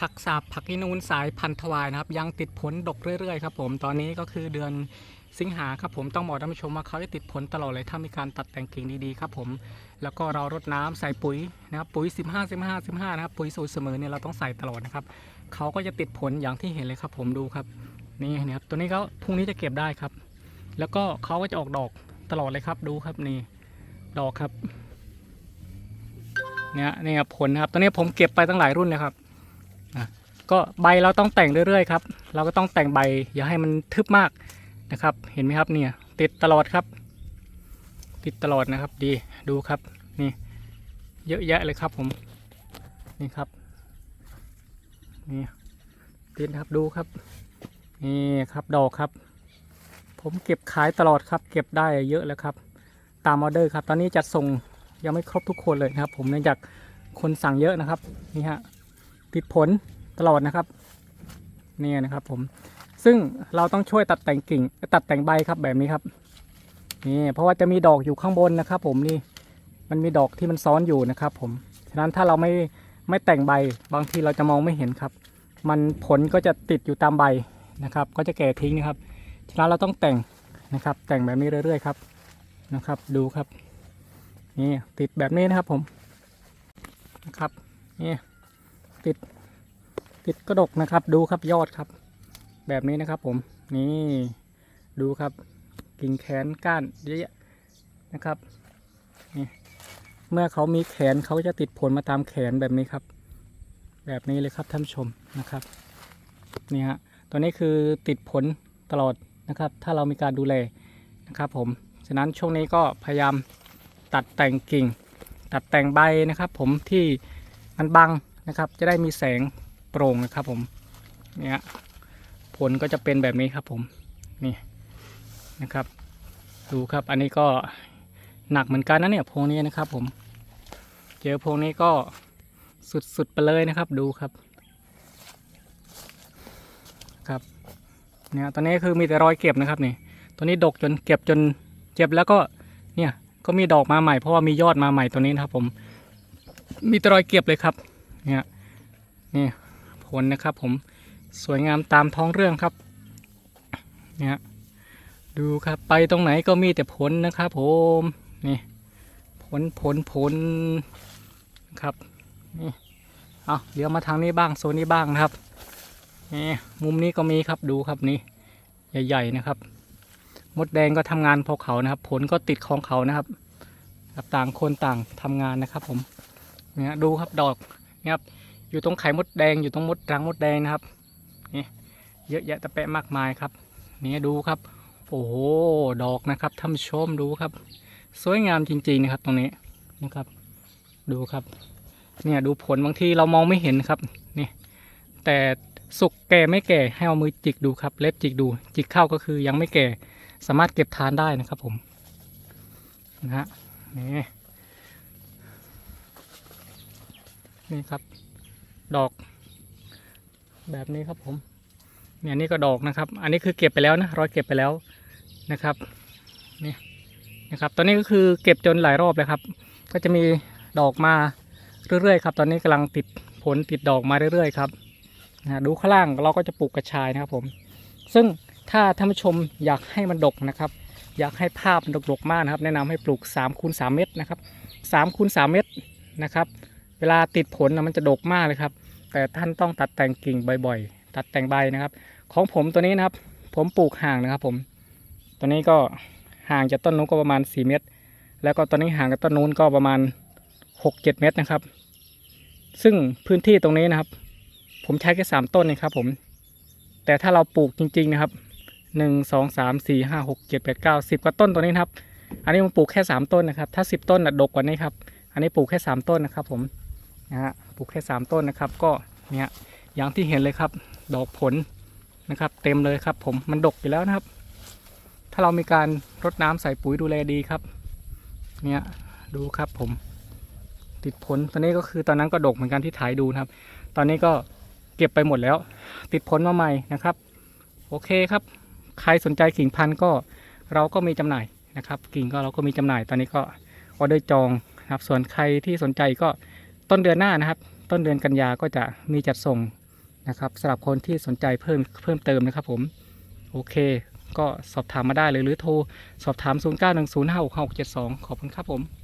ผักสาบผักอีนูนสายพันธุ์ทวายนะครับ ยังติดผลดกเรื่อยๆครับผมตอนนี้ก็คือเดือนสิงหาครับผมต้องบอกท่านผู้ชมว่าเขาจะติดผลตลอดเลยถ้ามีการตัดแต่งกิ่งดีๆครับผมแล้วก็เรารดน้ำใส่ปุ๋ยนะครับปุ๋ย 15 15 15นะครับปุ๋ยสูตรเสมอเนี่ยเราต้องใส่ตลอดนะครับเขาก็จะติดผลอย่างที่เห็นเลยครับผมดูครับนี่นะครับตัวนี้ก็พรุ่งนี้จะเก็บได้ครับ แล้วก็เขาก็จะออกดอกตลอดเลยครับดูครับนี่ดอกครับเนี่ยนี่ครับผลนะครับตอนนี้ผมเก็บไปตั้งหลายรุ่นเลยครับ ก็ใบเราต้องแต่งเรื่อยๆครับ เราก็ต้องแต่งใบอย่าให้มันทึบมากนะครับ เห็นไหมครับเนี่ย ติดตลอดครับ ติดตลอดนะครับ ดีดูครับนี่เยอะแยะเลยครับผมนี่ครับนี่ติดครับดูครับนี่ครับดอกครับ ผมเก็บขายตลอดครับ เก็บได้เยอะแล้วครับ ตามออเดอร์ครับ ตอนนี้จัดส่งยังไม่ครบทุกคนเลยนะครับ ผมเนื่องจากคนสั่งเยอะนะครับนี่ฮะ ติดผลตลอดนะครับนี่นะครับผมซึ่งเราต้องช่วยตัดแต่งกิ่ง ตัดแต่งใบครับแบบนี้ครับนี่เพราะว่าจะมีดอกอยู่ข้างบนนะครับ ผมนี่มันมีดอกที่มันซ้อนอยู่นะครับ ผมฉะนั้นถ้าเราไม่ไม่แต่งใบบางทีเราจะมองไม่เห็นครับ มันผลก็จะติดอยู่ตามใบนะครับ ก็จะแก่ทิ้งนะครับฉะนั้นเราต้องแต่งนะครับ แต่งแบบนี้เรื่อย ๆ ครับนะครับ ดูครับนี่ติดแบบนี้นะครับผมนะครับนี่ ติดติดกระดกนะครับ ดูครับยอดครับ แบบนี้นะครับ ผมนี่ดูครับกิ่งแขนก้านเยอะแยะนะครับนี่เมื่อเขามีแขนเขาจะติดผลมาตามแขนแบบนี้ครับ แบบนี้เลยครับท่านชมนะครับนี่ฮะตัวนี้คือติดผลตลอดนะครับ ถ้าเรามีการดูแลนะครับ ผมฉะนั้นช่วงนี้ก็พยายามตัดแต่งกิ่ง ตัดแต่งใบนะครับ ผมที่มันบัง นะครับ จะได้มีแสงโปร่งนะครับผมเนี่ยผลก็จะเป็นแบบนี้ครับผมนี่นะครับ ดูครับอันนี้ก็หนักเหมือนกันนะเนี่ยพวงนี้นะครับผมเจอพวงนี้ก็สุดๆไปเลยนะครับดูครับครับเนี่ยตอนนี้คือมีแต่รอยเก็บนะครับนี่ตัวนี้ดกจนเก็บจนเจ็บแล้วก็เนี่ยก็มีดอกมาใหม่เพราะว่ามียอดมาใหม่ตัวนี้นะครับผมมีแต่รอยเก็บเลยครับ เนี่ยนี่ผลนะครับผมสวยงามตามท้องเรื่องครับเนี่ยดูครับไปตรงไหนก็มีแต่ผลนะครับผมนี่ผลผลผลครับนี่เอาเดี๋ยวมาทางนี้บ้างโซนนี้บ้างนะครับนี่มุมนี้ก็มีครับดูครับนี่ใหญ่ๆนะครับ มดแดงก็ทำงานพอเขานะครับ ผลก็ติดของเขานะครับต่างคนต่างทำงานนะครับผมเนี่ยดูครับดอก นี่ยครับ อยู่ตรงไข่มดแดงอยู่ตรงมดรังมดแดงนะครับนี่เยอะแยะตะแปะมากมายครับนี่ดูครับ โอ้โหดอกนะครับท่านชมดูครับ สวยงามจริงๆนะครับตรงนี้นะครับ ดูครับ เนี่ยดูผลบางทีเรามองไม่เห็นครับนี่แต่สุกแก่ไม่แก่ให้เอามือจิกดูครับ เล็บจิกดู จิกเข้าก็คือยังไม่แก่สามารถเก็บทานได้นะครับผมนะฮะนี่ นี่ครับ ดอก แบบนี้ครับผมเนี่ยนี่ก็ดอกนะครับ อันนี้คือเก็บไปแล้วนะร้อยเก็บไปแล้วนะครับนี่นะครับ ตอนนี้ก็คือเก็บจนหลายรอบเลยครับ ก็จะมีดอกมาเรื่อยๆครับ ตอนนี้กำลังติดผลติดดอกมาเรื่อยๆครับนะดูข้างล่างเราก็จะปลูกกระชายนะครับผม ซึ่งถ้าท่านผู้ชมอยากให้มันดกนะครับ อยากให้ภาพมันดกๆมากนะครับ แนะนำให้ปลูก3คูณ3เมตรนะครับ3คูณ3เมตรนะครับ เวลาติดผลนะมันจะดกมากเลยครับ แต่ท่านต้องตัดแต่งกิ่งบ่อยๆ ตัดแต่งใบนะครับ ของผมตัวนี้นะครับ ผมปลูกห่างนะครับ ผม ตัวนี้ก็ห่างจากต้นนู้นก็ประมาณ 4 เมตร แล้วก็ตัวนี้ห่างจากต้นนู้นก็ประมาณ 6-7 เมตรนะครับ ซึ่งพื้นที่ตรงนี้นะครับ ผมใช้แค่3ต้นนะครับ ผม แต่ถ้าเราปลูกจริง ๆนะครับหนึ่งสองสามสี่ห้าหกเจ็ดแปดเก้าสิบกว่าต้นตัวนี้นครับ อันนี้ผมปลูกแค่สามต้นนะครับ ถ้าสิบต้นนะดกกว่านี้ครับ อันนี้ปลูกแค่สามต้นนะครับผม นะฮะปลูกแค่สามต้นนะครับ ก็เนี่ยอย่างที่เห็นเลยครับ ดอกผลนะครับ เต็มเลยครับ ผมมันดกอยู่แล้วนะครับ ถ้าเรามีการรดน้ำใส่ปุ๋ยดูแลดีครับ เนี่ยดูครับผมติดผลตอนนี้ก็คือตอนนั้นก็ดกเหมือนกันที่ถ่ายดูนะครับ ตอนนี้ก็เก็บไปหมดแล้ว ติดผลมาใหม่นะครับ โอเคครับ ใครสนใจกิ่งพันธุ์ก็เราก็มีจำหน่ายนะครับ กิ่งก็เราก็มีจำหน่าย ตอนนี้ก็ออเดอร์จองนะครับ ส่วนใครที่สนใจก็ ต้นเดือนหน้านะครับ ต้นเดือนกันยาก็จะมีจัดส่งนะครับสำหรับคนที่สนใจเพิ่มเพิ่มเติมนะครับผมโอเค ก็สอบถามมาได้เลยหรือโทร สอบถาม 0910565672 ขอบคุณครับผม